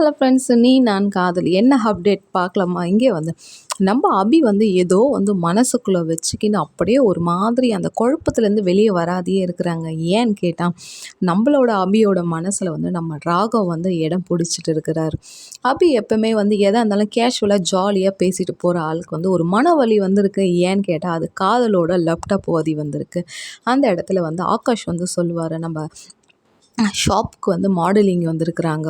Hello friends நீ நான் காதல். என்ன அப்டேட் பார்க்கலாமா? இங்கே வந்து நம்ம அபி வந்து ஏதோ வந்து மனசுக்குள்ளே வச்சுக்கின்னு அப்படியே ஒரு மாதிரி அந்த குழப்பத்துலேருந்து வெளியே வராதே இருக்கிறாங்க. ஏன்னு கேட்டால் நம்மளோட அபியோட மனசில் வந்து நம்ம ராகம் வந்து இடம் பிடிச்சிட்டு இருக்கிறாரு. அபி எப்பவுமே வந்து எதாக இருந்தாலும் கேஷுவலாக ஜாலியாக பேசிட்டு போகிற ஆளுக்கு வந்து ஒரு மன வலி வந்திருக்கு. ஏன்னு கேட்டால் அது காதலோட லேப்டாப் வதி வந்திருக்கு. அந்த இடத்துல வந்து ஆகாஷ் வந்து சொல்லுவார் நம்ம ஷாப்புக்கு வந்து மாடலிங் வந்திருக்குறாங்க.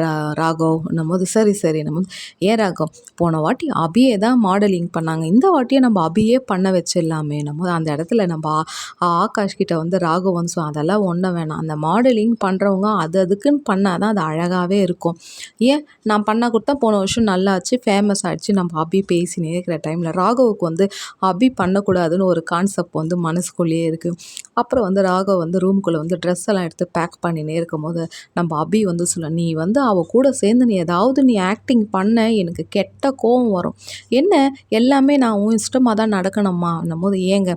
ரா ராகவ் நம்ம சரி சரி நம்ம ஏன் ராகவ்? போன வாட்டி அபியே தான் மாடலிங் பண்ணாங்க. இந்த வாட்டியை நம்ம அபியே பண்ண வச்சிடலாமே. நம்ம அந்த இடத்துல நம்ம ஆகாஷ் கிட்ட வந்து ராகவ் வந்து ஸோ அதெல்லாம் ஒன்றும் வேணாம். அந்த மாடலிங் பண்ணுறவங்க அது அதுக்குன்னு பண்ணால் தான் அது அழகாகவே இருக்கும். ஏன்? நான் பண்ணால் கொடுத்தா போன வருஷம் நல்லாச்சு ஃபேமஸ் ஆகிடுச்சு நம்ம அபி பேசினே இருக்கிற டைமில் ராகவுக்கு வந்து அபி பண்ணக்கூடாதுன்னு ஒரு கான்செப்ட் வந்து மனசுக்குள்ளேயே இருக்குது அப்புறம் வந்து ராகவ் வந்து ரூம்குள்ளே வந்து ட்ரெஸ் எல்லாம் எடுத்து பேக் பண்ணினே இருக்கும்போது நம்ம அபி வந்து சொல்ல நீ வந்து அவள் கூட சேர்ந்து நீ ஏதாவது நீ ஆக்டிங் பண்ண எனக்கு கெட்ட கோவம் வரும். என்ன? எல்லாமே நான் உன் இஷ்டமாக தான் நடக்கணுமா? போது ஏங்க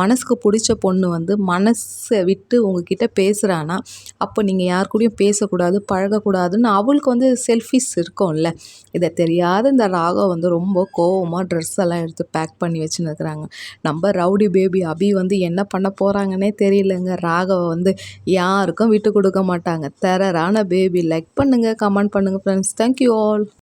மனசுக்கு பிடிச்ச பொண்ணு வந்து மனசை விட்டு உங்ககிட்ட பேசுகிறான்னா அப்போ நீங்கள் யார் கூடயும் பேசக்கூடாது பழகக்கூடாதுன்னு அவளுக்கு வந்து செல்ஃபிஸ் இருக்கும்ல. இதை தெரியாத இந்த ராகவ் வந்து ரொம்ப கோவமாக ட்ரெஸ் எல்லாம் எடுத்து பேக் பண்ணி வச்சுன்னு இருக்கிறாங்க நம்ம ரவுடி பேபி அபி வந்து என்ன பண்ண போகிறாங்கன்னே தெரியலங்க. ராகவை வந்து யாருக்கும் விட்டு கொடுக்க மாட்டாங்க. தெரரான பேபி லைக் பண்ணுங்கள் கமெண்ட் பண்ணுங்கள் ஃப்ரெண்ட்ஸ் தேங்க்யூ ஆல்